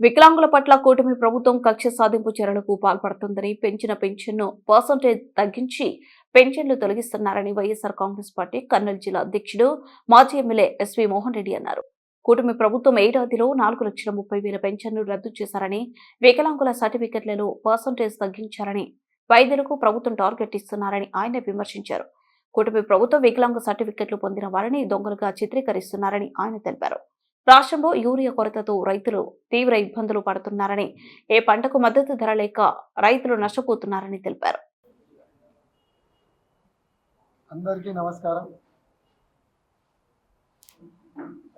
వికలాంగుల పట్ల కూటమి ప్రభుత్వం కక్ష సాధింపు చర్యలకు పాల్పడుతుందని పెంచిన పెన్షన్ను పర్సంటేజ్ తగ్గించి పెన్షన్లు తొలగిస్తున్నారని వైఎస్ఆర్ కాంగ్రెస్ పార్టీ కర్నూలు జిల్లా అధ్యక్షుడు మాజీ ఎమ్మెల్యే ఎస్వి మోహన్ రెడ్డి అన్నారు. కూటమి ప్రభుత్వం ఏడాదిలో నాలుగు లక్షల ముప్పై వేల పెన్షన్లు రద్దు చేశారని వికలాంగుల సర్టిఫికెట్లలో పర్సంటేజ్ తగ్గించారని వైద్యులకు ప్రభుత్వం టార్గెట్ ఇస్తున్నారని ఆయన విమర్శించారు. కూటమి ప్రభుత్వం వికలాంగ సర్టిఫికెట్లు పొందిన వారిని దొంగలుగా చిత్రీకరిస్తున్నారని ఆయన తెలిపారు. రాష్ట్రంలో యూరియా కొరతతో రైతులు తీవ్ర ఇబ్బందులు పడుతున్నారని ఏ పంటకు మద్దతు ధర లేక రైతులు నష్టపోతున్నారని తెలిపారు. అందరికీ నమస్కారం.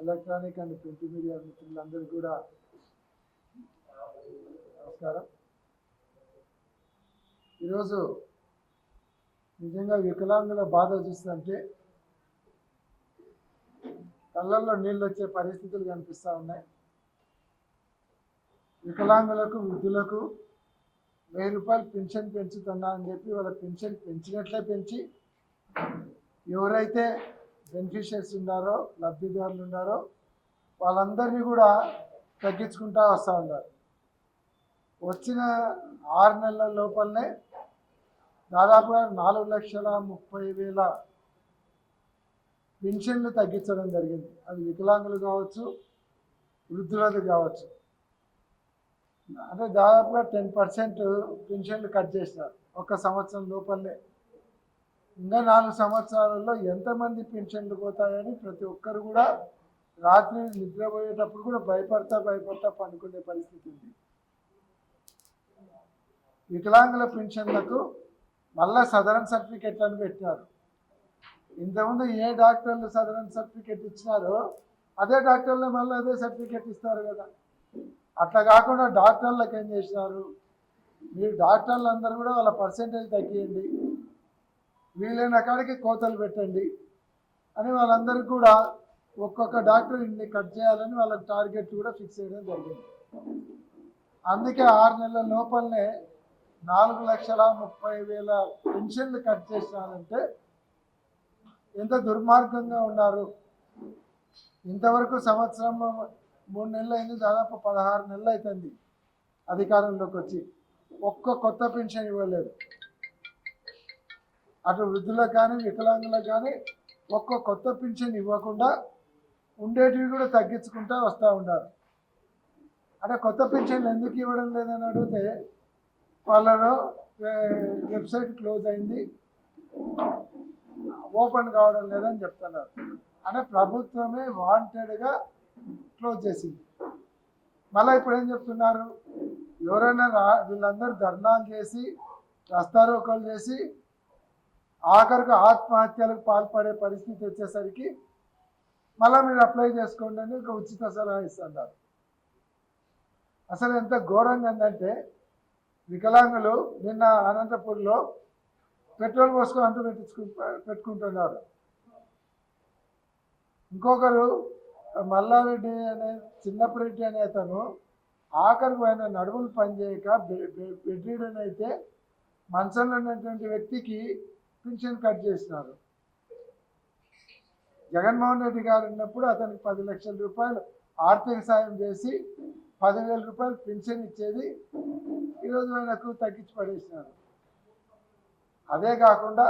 ఎలక్ట్రానిక్ అండ్ ప్రింట్ మీడియా మిత్రులందరూ కూడా నమస్కారం. ఈరోజు నిజంగా వికలాంగుల బాధ చూస్తుంటే కళ్ళల్లో నీళ్ళు వచ్చే పరిస్థితులు కనిపిస్తూ ఉన్నాయి. వికలాంగులకు వృద్ధులకు వెయ్యి రూపాయలు పెన్షన్ పెంచుతున్నా అని చెప్పి వాళ్ళ పెన్షన్ పెంచినట్లే పెంచి ఎవరైతే బెనిఫిషియర్స్ ఉన్నారో లబ్ధిదారులు ఉన్నారో వాళ్ళందరినీ కూడా తగ్గించుకుంటా వస్తూ ఉన్నారు. వచ్చిన ఆరు నెలల లోపలనే దాదాపుగా నాలుగు లక్షల ముప్పై వేల పెన్షన్లు తగ్గించడం జరిగింది. అది వికలాంగులు కావచ్చు వృద్ధులది కావచ్చు. అంటే దాదాపుగా టెన్ పర్సెంట్ పెన్షన్లు కట్ చేసినారు. ఒక సంవత్సరం లోపలనే. ఇంకా నాలుగు సంవత్సరాలలో ఎంతమంది పెన్షన్లు పోతాయని ప్రతి ఒక్కరు కూడా రాత్రి నిద్రపోయేటప్పుడు కూడా భయపడతా భయపడతా పనుకునే పరిస్థితి ఉంది. వికలాంగుల పెన్షన్లకు మళ్ళా సదరన్ సర్టిఫికెట్లను పెట్టినారు. ఇంతకుముందు ఏ డాక్టర్లు సదరన్ సర్టిఫికెట్ ఇచ్చినారో అదే డాక్టర్లు మళ్ళీ అదే సర్టిఫికెట్ ఇస్తారు కదా. అట్లా కాకుండా డాక్టర్లకు ఏం చేసినారు? మీరు డాక్టర్లు అందరూ కూడా వాళ్ళ పర్సంటేజ్ తగ్గియండి. వీలైన కాడికి కోతలు పెట్టండి అని వాళ్ళందరికీ కూడా ఒక్కొక్క డాక్టర్ ఇన్ని కట్ చేయాలని వాళ్ళకి టార్గెట్ కూడా ఫిక్స్ చేయడం జరిగింది. అందుకే ఆరు నెలల లోపలనే నాలుగు లక్షల ముప్పై వేల పెన్షన్లు కట్ చేసినారంటే ఎంత దుర్మార్గంగా ఉన్నారు. ఇంతవరకు సంవత్సరం మూడు నెలలు అయింది దాదాపు పదహారు నెలలు అవుతుంది అధికారంలోకి వచ్చి. ఒక్క కొత్త పెన్షన్ ఇవ్వలేదు. అటు వృద్ధులకు కానీ వికలాంగులకు కానీ ఒక్క కొత్త పింఛన్ ఇవ్వకుండా ఉండేటివి కూడా తగ్గించుకుంటూ వస్తూ ఉన్నారు అంటే కొత్త పింఛన్లు ఎందుకు ఇవ్వడం లేదని అడిగితే వాళ్ళలో వెబ్సైట్ క్లోజ్ అయింది ఓపెన్ కావడం లేదని చెప్తున్నారు. అంటే ప్రభుత్వమే వాంటెడ్గా క్లోజ్ చేసింది. మళ్ళీ ఇప్పుడు ఏం చెప్తున్నారు? ఎవరైనా రా వీళ్ళందరూ ధర్నాలు చేసి రస్తారోకలు చేసి ఆఖరికి ఆత్మహత్యలకు పాల్పడే పరిస్థితి వచ్చేసరికి మళ్ళీ మీరు అప్లై చేసుకోండి అని ఒక ఉచిత సలహా ఇస్తున్నారు. అసలు ఎంత ఘోరంగా ఉందంటే వికలాంగులు నిన్న అనంతపూర్లో పెట్రోల్ పోసుకొని అంటూ పెట్టించుకు పెట్టుకుంటున్నారు. ఇంకొకరు మల్లారెడ్డి అనే చిన్నప్పరెడ్డి అనే అతను ఆఖరికి ఆయన నడుములు పనిచేయక బెడ్రీడన్ అయితే మంచంలో ఉన్నటువంటి వ్యక్తికి పింఛన్ కట్ చేసినారు. జగన్మోహన్ రెడ్డి గారు ఉన్నప్పుడు అతనికి పది లక్షల రూపాయలు ఆర్థిక సాయం చేసి పదివేల రూపాయలు పెన్షన్ ఇచ్చేది ఈరోజు ఆయనకు తగ్గించి పడేసినారు. అదే కాకుండా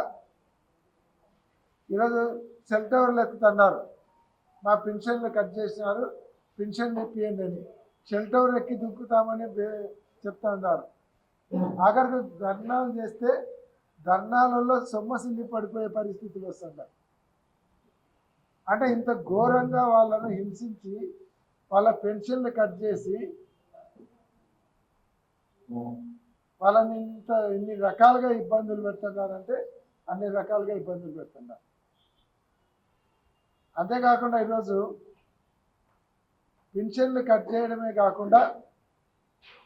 ఈరోజు సెల్ టవర్లు ఎక్కుతున్నారు మా పెన్షన్లు కట్ చేసినారు. పెన్షన్ ఇప్పియండి అని. సెల్ టవర్ ఎక్కి దుక్కుతామని చెప్తా ఉన్నారు. ఆఖరికి ధర్నాలు చేస్తే ధర్నాలలో సొమ్మసిల్లి పడిపోయే పరిస్థితులు వస్తున్నాయి అంటే ఇంత ఘోరంగా వాళ్ళను హింసించి వాళ్ళ పెన్షన్లు కట్ చేసి వాళ్ళని ఇంత ఇన్ని రకాలుగా ఇబ్బందులు పెడుతున్నారంటే అన్ని రకాలుగా ఇబ్బందులు పెడుతున్నారు. అంతేకాకుండా ఈరోజు పెన్షన్లు కట్ చేయడమే కాకుండా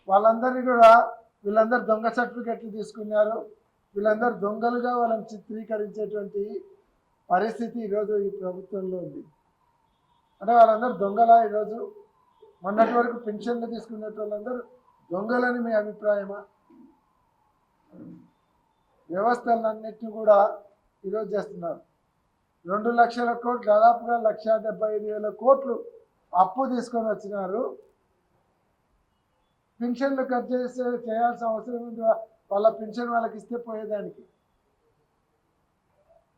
వాళ్ళందరినీ కూడా వీళ్ళందరూ దొంగ సర్టిఫికెట్లు తీసుకున్నారు. వీళ్ళందరూ దొంగలుగా వాళ్ళని చిత్రీకరించేటువంటి పరిస్థితి ఈరోజు ఈ ప్రభుత్వంలో ఉంది. అంటే వాళ్ళందరూ దొంగల ఈరోజు మొన్నటి వరకు పెన్షన్లు తీసుకునే వాళ్ళందరూ దొంగలని మీ అభిప్రాయమా? వ్యవస్థలన్నింటినీ కూడా ఈరోజు చేస్తున్నారు. రెండు లక్షల కోట్లు దాదాపుగా లక్ష డెబ్బై ఐదు వేల కోట్లు అప్పు తీసుకొని వచ్చినారు. పెన్షన్లు కట్ చేసే చేయాల్సిన అవసరం ఉందా? వాళ్ళ పింఛన్ వాళ్ళకి ఇస్తే పోయేదానికి.